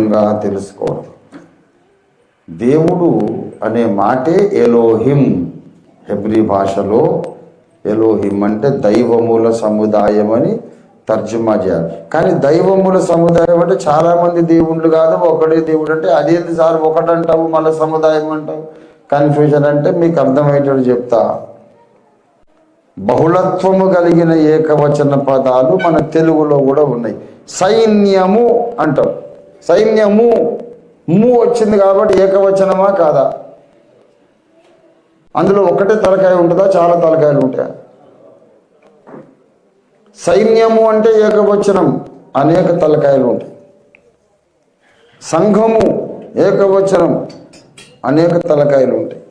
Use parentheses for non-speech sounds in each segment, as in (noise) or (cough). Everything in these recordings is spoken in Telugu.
స్పష్టంగా తెలుసుకోవాలి దేవుడు అనే మాటే ఎలోహిం. హెబ్రి భాషలో ఎలోహిం అంటే దైవముల సముదాయం అని తర్జుమా చేయాలి. కానీ దైవముల సముదాయం అంటే చాలామంది దేవుళ్ళు కాదు ఒకడే దేవుడు అంటే అదేంటి సార్? ఒకటంటావు మళ్ళీ సముదాయం అంటావు. కన్ఫ్యూజన్ అంటే మీకు అర్థమయ్యేటట్టు చెప్తా. బహుళత్వము కలిగిన ఏకవచన పదాలు మన తెలుగులో కూడా ఉన్నాయి. సైన్యము అంటాం. సైన్యము ము వచ్చింది కాబట్టి ఏకవచనమా కాదా? అందులో ఒకటే తలకాయ ఉంటుందా? చాలా తలకాయలు ఉంటాయా? సైన్యము అంటే ఏకవచనం అనేక తలకాయలు ఉంటాయి. సంఘము ఏకవచనం అనేక తలకాయలు ఉంటాయి.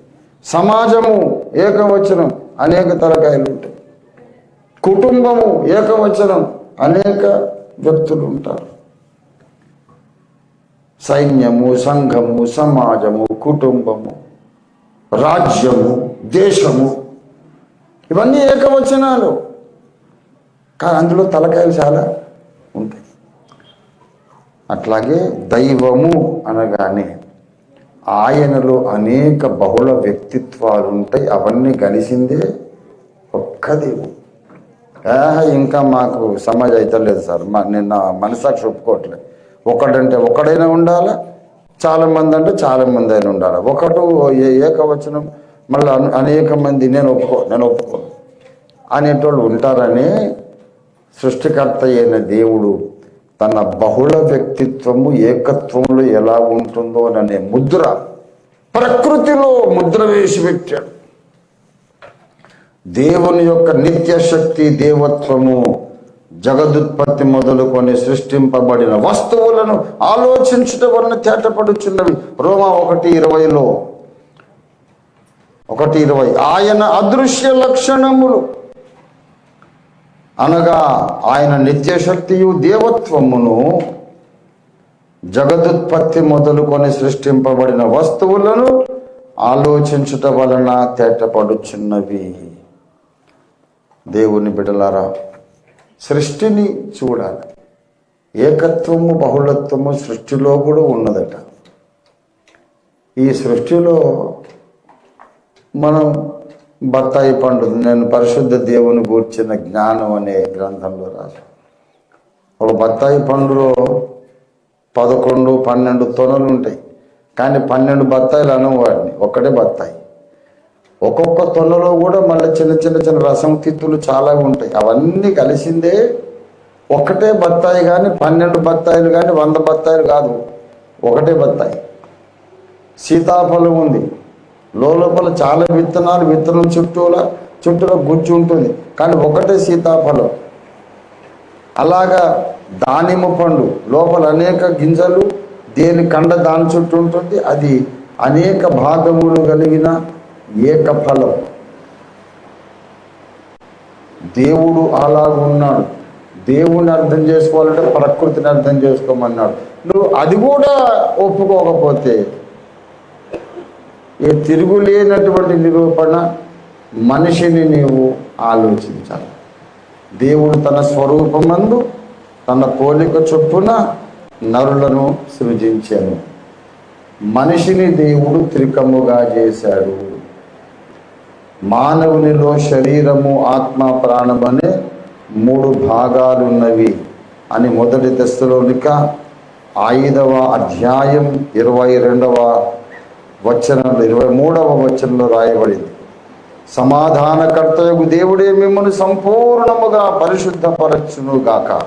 సమాజము ఏకవచనం అనేక తలకాయలు ఉంటాయి. కుటుంబము ఏకవచనం అనేక వ్యక్తులు ఉంటారు. సైన్యము సంఘము సమాజము కుటుంబము రాజ్యము దేశము ఇవన్నీ ఏకవచనాలు. కానీ అందులో తలకాయలు చాలా ఉంటాయి. అట్లాగే దైవము అనగానే ఆయనలో అనేక బహుళ వ్యక్తిత్వాలు ఉంటాయి అవన్నీ కలిసిందే ఒక్క దేవుడు. ఇంకా మాకు సమాజ అయితే లేదు సార్. మా నేను మనసాక్షి ఒప్పుకోవట్లేదు. ఒకడంటే ఒకడైనా ఉండాలా? చాలామంది అంటే చాలామంది అయినా ఉండాలి? ఒకడు ఏ- ఏకవచనం? మళ్ళీ అనేక మంది నేను ఒప్పుకో నేను ఒప్పుకో అనేటోళ్ళు ఉంటారని సృష్టికర్త అయిన దేవుడు తన బహుళ వ్యక్తిత్వము ఏకత్వంలో ఎలా ఉంటుందో అనే ముద్ర ప్రకృతిలో ముద్ర వేసి పెట్టాడు. దేవుని యొక్క నిత్య శక్తి దేవత్వము జగదుత్పత్తి మొదలుకొని సృష్టింపబడిన వస్తువులను ఆలోచించుట వలన తేటపడుచున్నవి. రోమా ఒకటి ఇరవైలో. ఒకటి ఇరవై. ఆయన అదృశ్య లక్షణములు. అనగా ఆయన నిత్యశక్తియు దేవత్వమును జగదుత్పత్తి మొదలుకొని సృష్టింపబడిన వస్తువులను ఆలోచించుట వలన తేటపడుచున్నవి. దేవుని బిడలారా సృష్టిని చూడాలి. ఏకత్వము బహుళత్వము సృష్టిలో కూడా ఉన్నదట. ఈ సృష్టిలో మనం బత్తాయి పండు నేను పరిశుద్ధ దేవుని గూర్చిన జ్ఞానం అనే గ్రంథంలో రాశాను. ఒక బత్తాయి పండులో పదకొండు పన్నెండు తొనలు ఉంటాయి. కానీ పన్నెండు బత్తాయిలు అనం వాడిని ఒక్కటే బత్తాయి. ఒక్కొక్క తొన్నలో కూడా మళ్ళీ చిన్న చిన్న చిన్న రసం తిత్తులు చాలా ఉంటాయి. అవన్నీ కలిసిందే ఒకటే బత్తాయి కానీ పన్నెండు బత్తాయిలు కానీ వంద బత్తాయిలు కాదు. ఒకటే బత్తాయి. సీతాఫలం ఉంది. లోపల చాలా విత్తనాలు విత్తనం చుట్టూల చుట్టూల గుజ్జు ఉంటుంది. కానీ ఒకటే సీతాఫలం. అలాగా దానిమ్మ పండు లోపల అనేక గింజలు దేని కండ దాని చుట్టూ ఉంటుంది. అది అనేక భాగములు కలిగిన ఏక ఫలం దేవుడు అలాగున్నాడు దేవుణ్ణి అర్థం చేసుకోవాలంటే ప్రకృతిని అర్థం చేసుకోమన్నాడు. నువ్వు అది కూడా ఒప్పుకోకపోతే ఏ తిరుగులేనటువంటి నిరూపణ మనిషిని నీవు ఆలోచించాలి. దేవుడు తన స్వరూపమందు తన పోలిక చొప్పున నరులను సృజించాను మనిషిని దేవుడు త్రికముగా చేశాడు. మానవునిలో శరీరము ఆత్మ ప్రాణం అనే మూడు భాగాలున్నవి అని మొదటి దశలోనిక ఐదవ అధ్యాయం ఇరవై రెండవ వచనంలో ఇరవై మూడవ వచనంలో రాయబడింది. సమాధానకర్తయగు దేవుడే మిమ్మల్ని సంపూర్ణముగా పరిశుద్ధపరచును గాక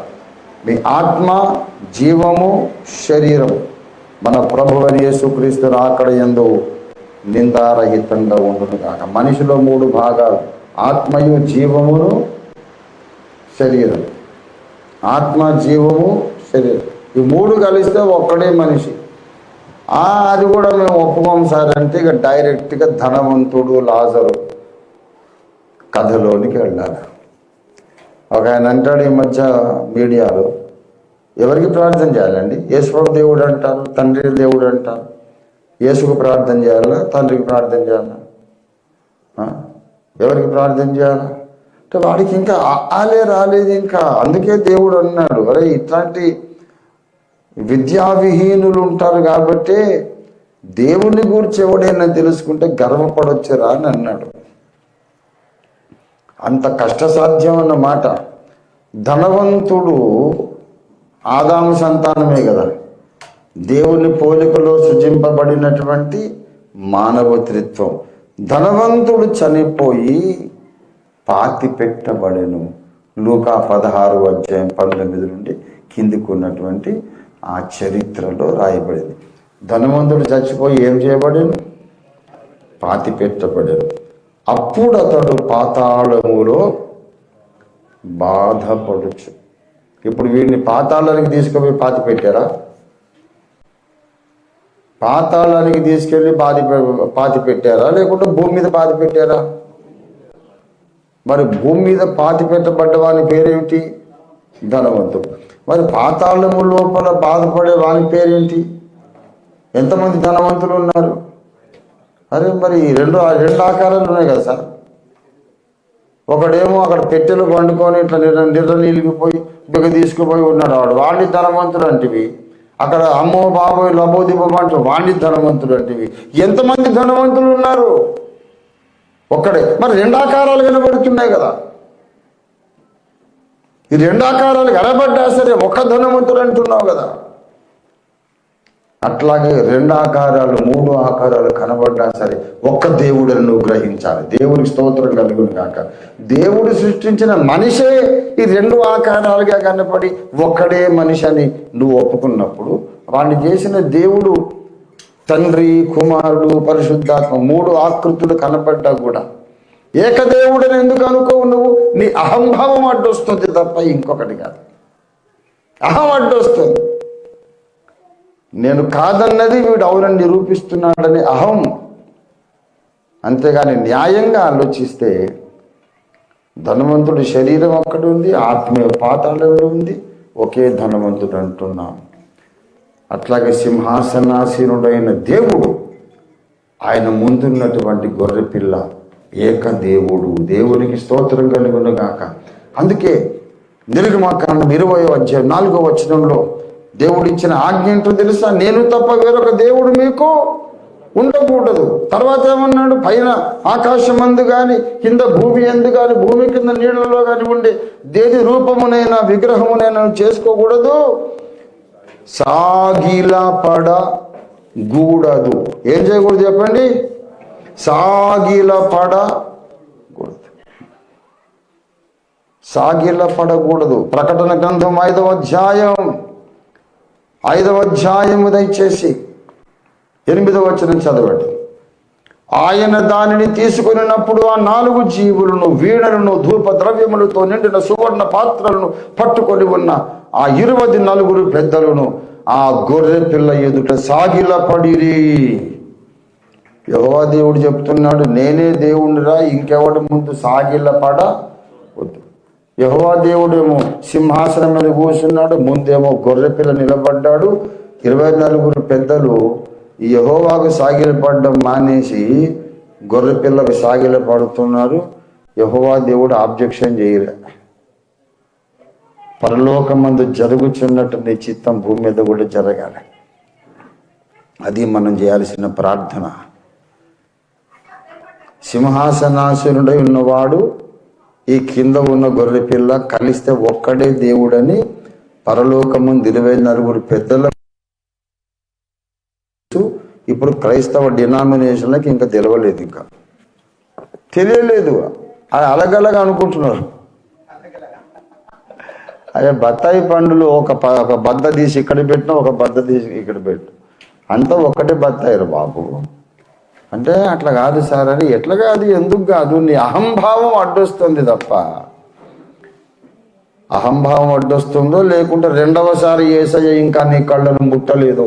మీ ఆత్మ జీవము శరీరము మన ప్రభు అని యేసుక్రీస్తు రాకడ ఎందు నిందారహితంగా ఉండును కాక మనిషిలో మూడు భాగాలు. ఆత్మయు జీవమును శరీరం ఆత్మ జీవము శరీరం. ఈ మూడు కలిస్తే ఒక్కడే మనిషి. ఆ అది కూడా మేము ఒప్పుకోం సార్ అంటే ఇక డైరెక్ట్గా ధనవంతుడు లాజరు కథలోనికి వెళ్ళాలి. ఒక ఆయన అంటాడు ఈ మధ్య మీడియాలో ఎవరికి ప్రార్థన చేయాలండి? ఈశ్వర దేవుడు అంటారు తండ్రి దేవుడు అంటారు? యేసుకు ప్రార్థన చేయాలా తండ్రికి ప్రార్థన చేయాలా ఎవరికి ప్రార్థన చేయాలా? అంటే వాడికి ఇంకా ఆలే రాలేదు ఇంకా. అందుకే దేవుడు అన్నాడు అరే ఇట్లాంటి విద్యావిహీనులు ఉంటారు కాబట్టి దేవుని గురించి ఎవడైనా తెలుసుకుంటే గర్వపడొచ్చురా అని అన్నాడు. అంత కష్టసాధ్యం అన్నమాట. ధనవంతుడు ఆదాము సంతానమే కదా. దేవుని పోలికలో సృజింపబడినటువంటి మానవతృత్వం ధనవంతుడు చనిపోయి పాతి పెట్టబడెను. లూకా పదహారు అధ్యాయం పంతొమ్మిది నుండి కిందికి ఉన్నటువంటి ఆ చరిత్రలో రాయబడింది. ధనవంతుడు చచ్చిపోయి ఏం చేయబడెను? పాతి పెట్టబడేను. అప్పుడు అతడు పాతాళములో బాధపడచ్చు ఇప్పుడు వీడిని పాతాళానికి తీసుకుపోయి పాతి పెట్టారా? పాతాళానికి తీసుకెళ్ళి బాధి పాతి పెట్టారా? లేకుంటే భూమి మీద పాతి పెట్టారా? మరి భూమి మీద పాతి పెట్టబడ్డ వాని పేరేమిటి ధనవంతుడు. మరి పాతాళము లోపల బాధపడే వాని పేరేంటి? ఎంతమంది ధనవంతులు ఉన్నారు? అరే మరి రెండు రెండు ఆకారాలు ఉన్నాయి కదా సార్. ఒకడేమో అక్కడ పెట్టెలు పండుకొని ఇట్లా నిర నిద్ర నిలిగిపోయి బిగ తీసుకుపోయి ఉన్నాడు. వాడు వాడిని ధనవంతుడు అంటివి. అక్కడ అమ్మో బాబోయ్ లబో దిబ్బో అంటూ వాడిని ధనవంతుడు ఎంతమంది ధనవంతులు ఉన్నారు? ఒక్కడే. మరి రెండాకారాలు కనబడుతున్నాయి కదా. ఈ రెండాకారాలు కనబడ్డా సరే ఒక ధనవంతుడు అంటున్నావు కదా. అట్లాగే రెండు ఆకారాలు మూడు ఆకారాలు కనబడ్డా సరే ఒక్క దేవుడు నువ్వు గ్రహించాలి. దేవుడికి స్తోత్రం కలుగును కాక దేవుడు సృష్టించిన మనిషే ఈ రెండు ఆకారాలుగా కనపడి ఒక్కడే మనిషి అని నువ్వు ఒప్పుకున్నప్పుడు వాడిని చేసిన దేవుడు తండ్రి కుమారుడు పరిశుద్ధాత్మ మూడు ఆకృతులు కనపడ్డా కూడా. ఏకదేవుడని ఎందుకు అనుకోవు నువ్వు? నీ అహంభావం అడ్డొస్తుంది తప్ప ఇంకొకటి కాదు. అహం అడ్డొస్తుంది. నేను కాదన్నది వీడు అవునని నిరూపిస్తున్నాడని అహం. అంతేగాని న్యాయంగా ఆలోచిస్తే ధనవంతుడి శరీరం అక్కడ ఉంది ఆత్మీయ పాతాళంలో ఉంది? ఒకే ధనవంతుడు అంటున్నాం. అట్లాగే సింహాసనాసీనుడైన దేవుడు ఆయన ముందున్నటువంటి గొర్రె పిల్ల ఏక దేవుడు దేవునికి స్తోత్రం కలుగును అందుకే నిర్గమాకాండం ఇరవై అధ్యాయం నాలుగో వచనంలో దేవుడు ఇచ్చిన ఆజ్ఞ ఏంటో తెలుసా? నేను తప్ప వేరొక దేవుడు మీకు ఉండకూడదు. తర్వాత ఏమన్నాడు? పైన ఆకాశం అందు కానీ కింద భూమి ఎందు కానీ భూమి కింద నీళ్ళలో కానీ ఉండే దేని రూపమునైనా విగ్రహమునైనా చేసుకోకూడదు. సాగిలా పడ గూడదు. ఏం చేయకూడదు చెప్పండి? సాగిల పడకూడదు సాగిల పడకూడదు. ప్రకటన గ్రంథం ఐదవ అధ్యాయం. ఐదవ అధ్యాయము దయచేసి ఎనిమిదవ వచనం చదవండి. ఆయన దానిని తీసుకున్నప్పుడు ఆ నాలుగు జీవులను వీణలను ధూప ద్రవ్యములతో నిండిన సువర్ణ పాత్రలను పట్టుకొని ఉన్న ఆ ఇరువది నలుగురు పెద్దలను ఆ గొర్రె పిల్ల ఎదుట సాగిల పడిరి దేవుడు చెప్తున్నాడు నేనే దేవుడిరా ఇంకెవడి ముందు సాగిల పడ వద్దు యహోవా దేవుడేమో సింహాసనం మీద కూర్చున్నాడు ముందేమో గొర్రెపిల్ల నిలబడ్డాడు. ఇరవై నలుగురు పెద్దలు యహోవాకు సాగిలపడడం మానేసి గొర్రె పిల్లకు సాగిల పడుతున్నారు యహోవా దేవుడు ఆబ్జెక్షన్ చేయలే. పరలోకమందు జరుగుచున్నట్టు నీ చిత్తం భూమి మీద కూడా జరగాలి. అది మనం చేయాల్సిన ప్రార్థన. సింహాసనాసురుడై ఉన్నవాడు ఈ కింద ఉన్న గొర్రె పిల్ల కలిస్తే ఒక్కడే దేవుడని పరలోకము ఇరవై నలుగురు పెద్దల ఇప్పుడు క్రైస్తవ డినామినేషన్లకి ఇంకా తెలియలేదు ఇంకా. తెలియలేదు. అది అలగలగా అనుకుంటున్నారు. అదే బత్తాయి పండులు ఒక ఒక బద్ద తీసి ఇక్కడ పెట్టిన ఒక బద్ద తీసి ఇక్కడ పెట్టు. అంతా ఒక్కటే బత్తాయిరు బాబు. అంటే అట్లా కాదు సార్ అని ఎట్లా కాదు ఎందుకు కాదు? నీ అహంభావం అడ్డొస్తుంది తప్ప. అహంభావం అడ్డొస్తుందో లేకుంటే రెండవసారి ఏసయ్య ఇంకా నీ కళ్ళను ముట్టలేదు.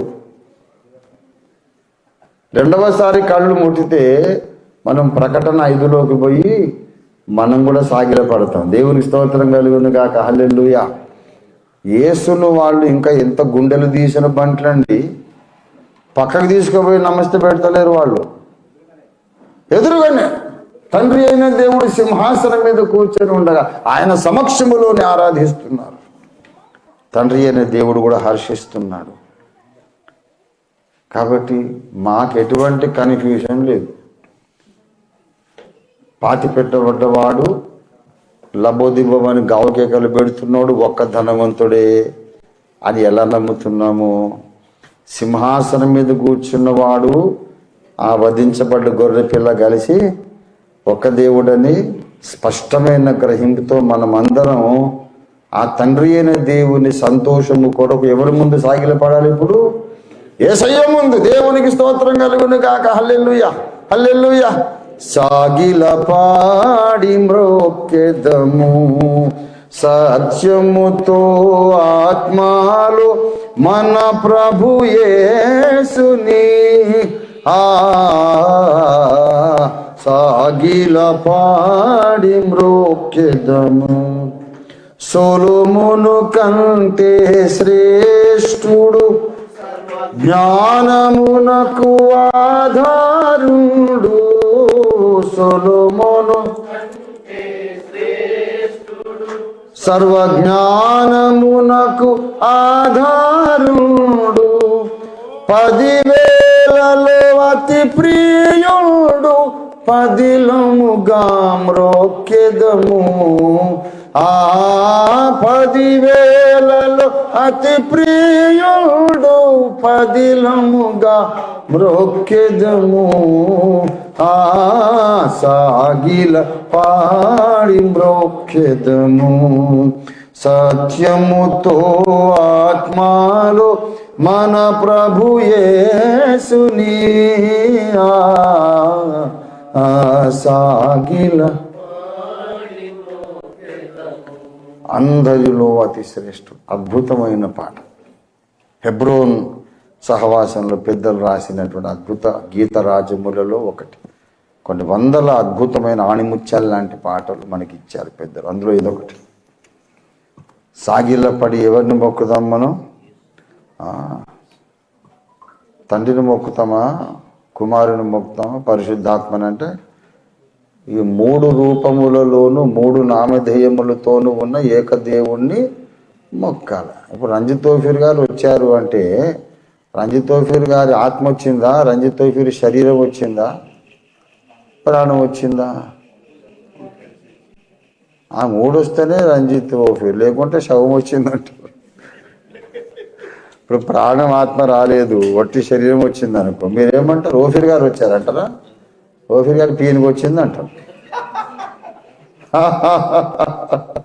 రెండవసారి కళ్ళు ముట్టితే మనం ప్రకటన ఐదులోకి పోయి మనం కూడా సాగిల పడతాం దేవుని స్తోత్రం కలుగును కాక హల్లెల్లుయా ఏసును వాళ్ళు ఇంకా ఎంత గుండెలు తీసిన బంట్లండి. పక్కకు తీసుకుపోయి నమస్తే పెడతలేరు వాళ్ళు. ఎదురుగానే తండ్రి అయిన దేవుడు సింహాసనం మీద కూర్చొని ఉండగా ఆయన సమక్షములోనే ఆరాధిస్తున్నారు. తండ్రి అయిన దేవుడు కూడా హర్షిస్తున్నాడు. కాబట్టి మాకు ఎటువంటి కన్ఫ్యూజన్ లేదు. పాతి పెట్టబడ్డవాడు లబోదిబ్బమని గావకేకలు పెడుతున్నాడు ఒక్క ధనవంతుడే అని ఎలా నమ్ముతున్నాము? సింహాసనం మీద కూర్చున్నవాడు ఆ వధించబడ్డ గొర్రె పిల్ల కలిసి ఒక దేవుడని స్పష్టమైన గ్రహింపుతో మనమందరం ఆ తండ్రి అయిన దేవుని సంతోషము కొరకు ఎవరి ముందు సాగిలపడాలి ఇప్పుడు? ఏసయ్య ముందు దేవునికి స్తోత్రం కలుగును కాక హల్లెల్లుయ హల్లెల్లుయ సాగిల పాడి మ్రోకెదము సత్యముతో ఆత్మాలు మన ప్రభు యేసుని ఆ సాగిల పాడి మ్రోకెదము సొలుమును కంటే శ్రేష్ఠుడు జ్ఞానమునకు ఆధారుడు. సొలుమును సర్వజ్ఞానమునకు ఆధారుడు. పదివేలలో అతి ప్రియుడు పదిలముగా మ్రోక్కెదము ఆ పదివేలలో అతి ప్రియుడు పదిలముగా మ్రోక్కెదము ఆ సాగిల పాడి మ్రోక్కెదము సత్యముతో ఆత్మాలో మన ప్రభు యేసుని సాగిల అందరిలో అతి శ్రేష్ఠుడు అద్భుతమైన పాట. హెబ్రోన్ సహవాసంలో పెద్దలు రాసినటువంటి అద్భుత గీత రాజములలో ఒకటి. కొన్ని వందల అద్భుతమైన ఆణిముత్యాలు లాంటి పాటలు మనకి ఇచ్చారు పెద్దలు. అందులో ఇదొకటి. సాగిల్ల పడి ఎవరిని మొక్కుదాం మనం? తండ్రిని మొక్కుతామా? కుమారుని మొక్కుతామా? పరిశుద్ధాత్మని అంటే ఈ మూడు రూపములలోను మూడు నామధేయములతోనూ ఉన్న ఏకదేవుణ్ణి మొక్కాలి. ఇప్పుడు రంజిత్ తోఫీర్ గారు వచ్చారు అంటే రంజిత్ తోఫీర్ గారి ఆత్మ వచ్చిందా? రంజిత్ తోఫీర్ శరీరం వచ్చిందా? ప్రాణం వచ్చిందా? ఆ మూడు వస్తేనే రంజిత్ తోఫీర్ లేకుంటే శవం వచ్చిందంటారు ఇప్పుడు ప్రాణం ఆత్మ రాలేదు వట్టి శరీరం వచ్చింది అనుకో మీరేమంటారు? ఓఫీర్ గారు వచ్చారంటారా? ఓఫీర్ గారు పీనుకు వచ్చింది అంటారు (laughs)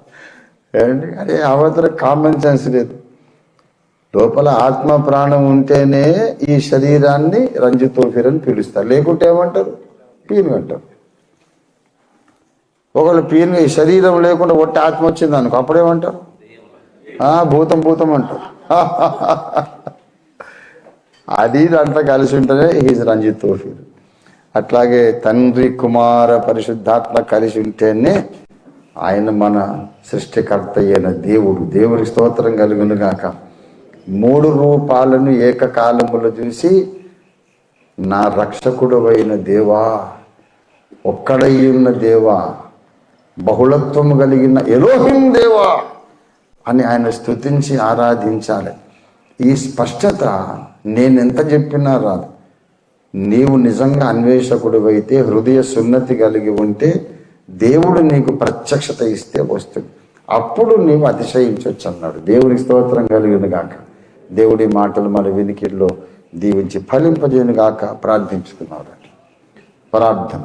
ఏంటి? అదే అవతల కామన్ సెన్స్ లేదు. లోపల ఆత్మ ప్రాణం ఉంటేనే ఈ శరీరాన్ని రంజితోఫిర్ అని పిలుస్తారు. లేకుంటే ఏమంటారు? పీను అంటారు. ఒకళ్ళు పీను శరీరం లేకుండా ఒట్టి ఆత్మ వచ్చింది అనుకో అప్పుడేమంటారు భూతం భూతం అంటారు. అది దాంట్లో కలిసి ఉంటేనే హీజ్ రంజిత్ తోఫీర్ అట్లాగే తండ్రి కుమార పరిశుద్ధాత్మ కలిసి ఉంటేనే ఆయన మన సృష్టికర్త అయిన దేవుడు. దేవుడికి స్తోత్రం కలుగును గాక. మూడు రూపాలను ఏకకాలములు చూసి నా రక్షకుడు అయిన దేవా ఒక్కడై ఉన్న దేవా బహుళత్వము కలిగిన ఎలోహిం దేవా అని ఆయన స్థుతించి ఆరాధించాలి. ఈ స్పష్టత నేను ఎంత చెప్పినా రాదు. నీవు నిజంగా అన్వేషకుడు అయితే హృదయ సున్నతి కలిగి ఉంటే దేవుడు నీకు ప్రత్యక్షత ఇస్తే వస్తుంది. అప్పుడు నీవు అతిశయించవచ్చు అన్నాడు దేవునికి స్తోత్రం కలిగిన గాక. దేవుడి మాటలు మన వినికిల్లో దీవించి ఫలింపజేయను గాక ప్రార్థించుకున్నాడు. ప్రార్థన.